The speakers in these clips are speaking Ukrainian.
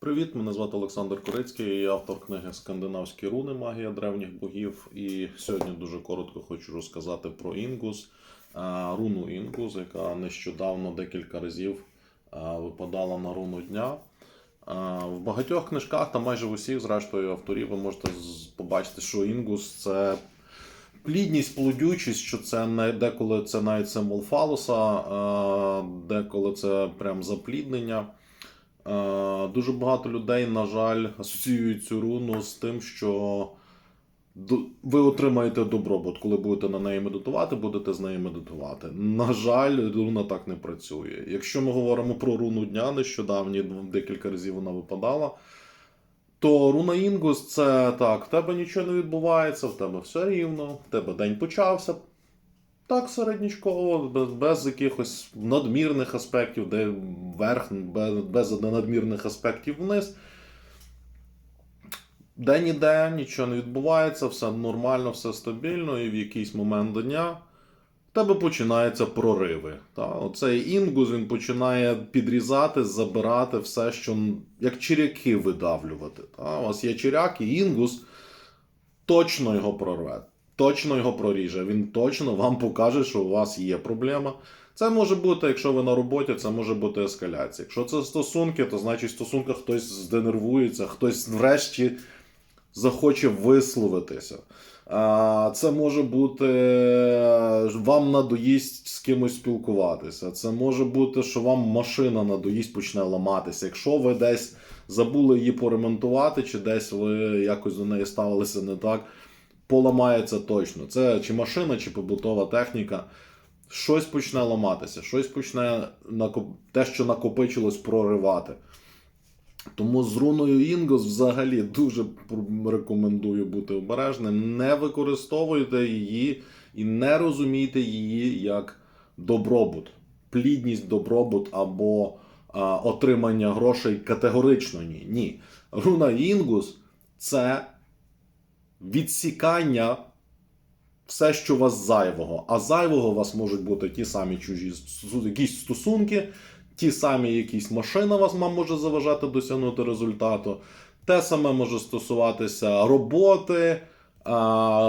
Привіт, мене звати Олександр Корицький, я автор книги Скандинавські руни Магія древніх богів. І сьогодні дуже коротко хочу розказати про Інгус, руну Інгус, яка нещодавно декілька разів випадала на руну дня. В багатьох книжках, та майже в усіх, зрештою, авторів, ви можете побачити, що Інгус це плідність, плодючість, що це не деколи це навіть символ фалоса, деколи це прям запліднення. Е, Дуже багато людей, на жаль, асоціюють цю руну з тим, що ви отримаєте добробут, коли будете на неї медитувати, будете з нею медитувати. На жаль, руна так не працює. Якщо ми говоримо про руну дня, нещодавні декілька разів вона випадала. То руна Інгус це так, в тебе нічого не відбувається, в тебе все рівно, в тебе день почався. Так, середнячково, без, без якихось надмірних аспектів, де вверх, без, без надмірних аспектів вниз. День іде, нічого не відбувається, все нормально, все стабільно, і в якийсь момент дня в тебе починаються прориви. Та? Оцей інгус він починає підрізати, забирати все, що як черяки видавлювати. Та? У вас є черяк, і інгус точно його прорве, точно його проріже. Він точно вам покаже, що у вас є проблема. Це може бути, якщо ви на роботі, це може бути ескаляція. Якщо це стосунки, то значить в стосунках хтось зденервується, хтось врешті захоче висловитися. Це може бути вам надоїсть з кимось спілкуватися. Це може бути, що вам машина надоїсть почне ламатися. Якщо ви десь забули її поремонтувати, чи десь ви якось до неї ставилися не так, поламається точно. Це чи машина, чи побутова техніка. Щось почне ламатися, щось почне те, що накопичилось, проривати. Тому з руною Інгос взагалі дуже рекомендую бути обережним. Не використовуйте її і не розумійте її як добробут, плідність, добробут або а, отримання грошей категорично ні. Ні. Руна Інгус це відсікання все, що у вас зайвого. А зайвого у вас можуть бути ті самі чужі якісь стосунки, ті самі якісь машина вас може заважати досягнути результату. Те саме може стосуватися роботи,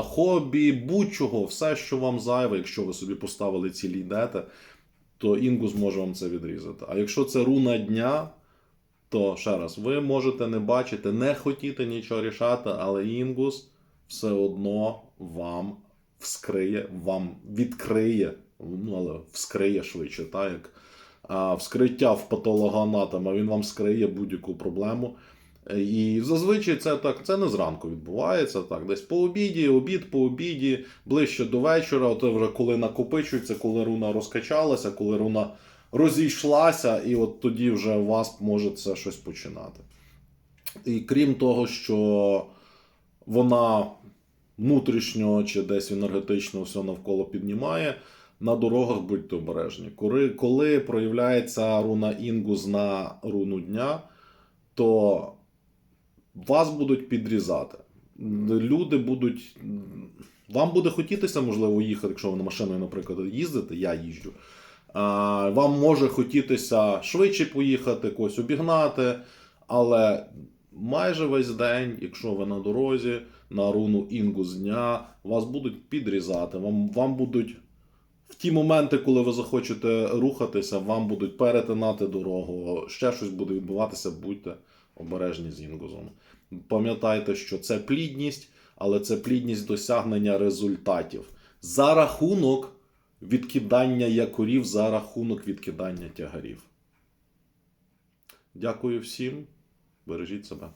хобі, будь-чого, все, що вам зайве, якщо ви собі поставили цілі йдете, то інгус може вам це відрізати. А якщо це руна дня, то ще раз, ви можете не бачити, не хотіти нічого рішати, але інгус все одно вам вскриє, вам відкриє, ну але вскриє швидше, так як а, вскриття в патологоанатома, він вам вскриє будь-яку проблему. І зазвичай це так, це не зранку відбувається, так, десь по обіді, обід по обіді, ближче до вечора, от вже коли накопичується, коли руна розкачалася, коли руна розійшлася, і от тоді вже у вас може це щось починати. І крім того, що вона внутрішньо чи десь енергетично все навколо піднімає. На дорогах будьте обережні. Коли, коли проявляється руна Інгус на руну дня, то вас будуть підрізати. Люди будуть. Вам буде хотітися, можливо, їхати, якщо ви на машиною, наприклад, їздите, я їжджу. Вам може хотітися швидше поїхати, когось обігнати, але майже весь день, якщо ви на дорозі, на руну інгус дня, вас будуть підрізати, вам, вам будуть. В ті моменти, коли ви захочете рухатися, вам будуть перетинати дорогу, ще щось буде відбуватися, будьте обережні з інгузом. Пам'ятайте, що це плідність, але це плідність досягнення результатів за рахунок відкидання якорів, за рахунок відкидання тягарів. Дякую всім. Бережіть себе.